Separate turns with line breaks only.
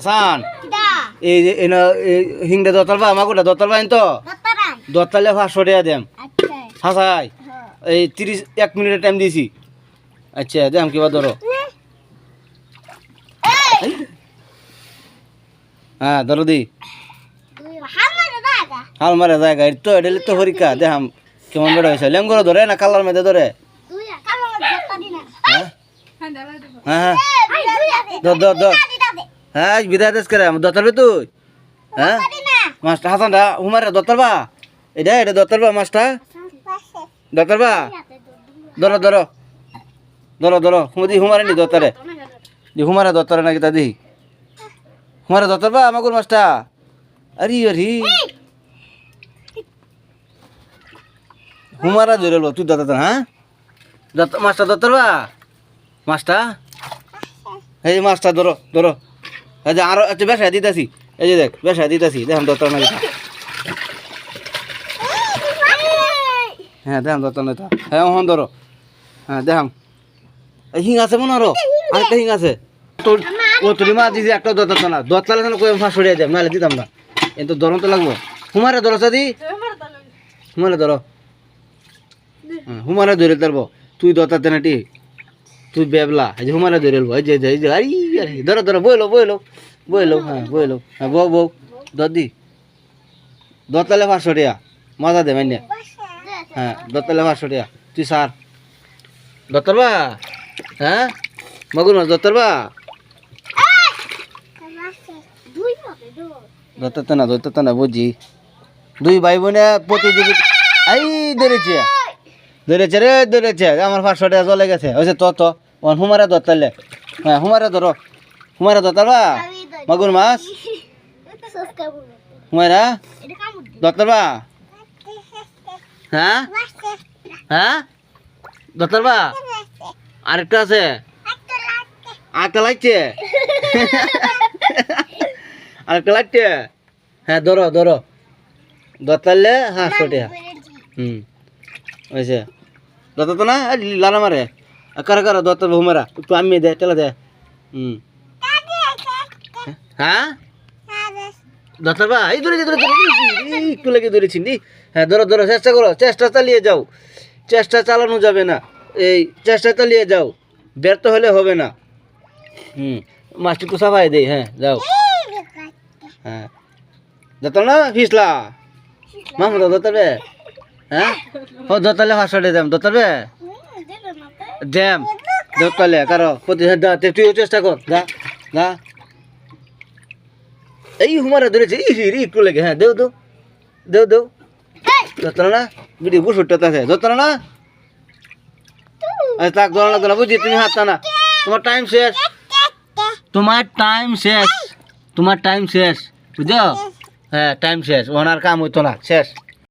হাসান। এই যে এনা হিংটা দতালবা আমাকে দতালবা তো? দতালে পাঁচশো টাকা দেম
আচ্ছা।
হাসাই
হ্যাঁ।
এই তিরিশ এক মিনিটের টাইম দিয়েছি আচ্ছা দেম কিবা ধরো। হ্যাঁ ধরো দি। হাল মারে জায়গা তো এটা তো হরিকা দেখাম কেমন বেড়া হয়েছে। লেম করে ধরে না কালার মেয়েদের ধরে? হ্যাঁ? হ্যাঁ হ্যাঁ। ধর ধর ধর। হ্যাঁ বিদায় দেশ করে দতালবে তুই? হ্যাঁ?
দিনা
মাছটা হাসান দা হুমারে দতালবা এটা এটা দতালবা মাছটা
পাশে
দতালবা ধরো ধরো। ধরো ধরো। হুমদি হুমারে নি দতারে দি হুমারে দতারে নাকি দাদি হুমারে দতালবা আমাগুর মাছটা আরে আরে। হুমারা ধরে তুই দতার হ্যাঁ? দত মাছটা দতালবা মাছটা এই মাছটা ধরো ধরো। যে আরও আচ্ছা বেসায় দিতেছি। এই যে দেখ বেসায় দিতেছি। দেখাম দতার নাকি হ্যাঁ দেখাম দতার নাকি হ্যাঁ ওহন ধরো। হ্যাঁ দেখাম হিং আছে মনে আরও। আরেকটা হিং আছে। তোর ও তোর মা দিদি একটা দত না দত লালে না কই ফাঁস সরিয়ে দেব নাহলে দিতাম না। এ তো দরন তো লাগবো। হুমারে ধরো সাদি হুমারে ধরো। হ্যাঁ, হুমারে ধরে ধরবো তুই দতাতে নাটি তুই বেবলা এই যে হুমারে ধরে এই যে যে আরে আরে ধরো ধরো বইলো বইলো বইলো হ্যাঁ বইলো হ্যাঁ বউ বউ দদি দতালে ফাঁস সরিয়া মজা দে মাইনে হ্যাঁ দত্তালে পাঁচশো টাকা তুই সার দত্তর বা হ্যাঁ মগুর মাছ দত্তর বা দত্তর না দত্তর না বুঝি দুই ভাই বোনে প্রতিযোগিতা এই ধরেছে ধরেছে রে ধরেছে। আমার পাঁচশো টাকা চলে গেছে। ওই তো তো। ওন হুমারে দত্তালে হ্যাঁ হুমারে ধরো হুমারে দত্তর বা মগুর মাছ। হুমারা
এটা কামড় দে
দত্তর বা হ্যাঁ। হ্যাঁ? দত্তর বা আরেকটা আছে। আরেকটা লাগছে? আরেকটা লাগছে? হ্যাঁ ধরো ধরো। দত্তালে হাঁসশো টাকা। হুম। হয়েছে। দত্ত না? লালা মারে। কারা কারা? দত্ত ভুমারা একটু আমি দে টেলা দে। হুম। হ্যাঁ? দত্তর বা এই ধরে একটু লেগে ধরেছি নি হ্যাঁ ধরো ধরো, চেষ্টা করো, চেষ্টা চালিয়ে যাও। চেষ্টা চালানো যাবে না। এই, চেষ্টা চালিয়ে যাও। ব্যর্থ হলে হবে না। হুম। মাছটি কুসা ভাই দেই হ্যাঁ যাও। হ্যাঁ। যত না, ফিসলা? মামুদ দতবে হ্যাঁ? ও দতলে ফাঁসটে দাম দতবে জ্যাম দতলে কারও প্রতি দা তুইও চেষ্টা কর যা যা। এই হুমারে ধরেছে ই হি রি একটু লেগে হ্যাঁ দেও দেও দেও দেও। দতলা না? বিডি বুসুটটা আছে দতলা না? আচ্ছা তাক লাগতো না বুঝি তুমি হাতটা না তোমার টাইম শেষ। তোমার টাইম শেষ। তোমার টাইম শেষ বুঝছ? হ্যাঁ টাইম শেষ ওনার কাম হইতো না শেষ।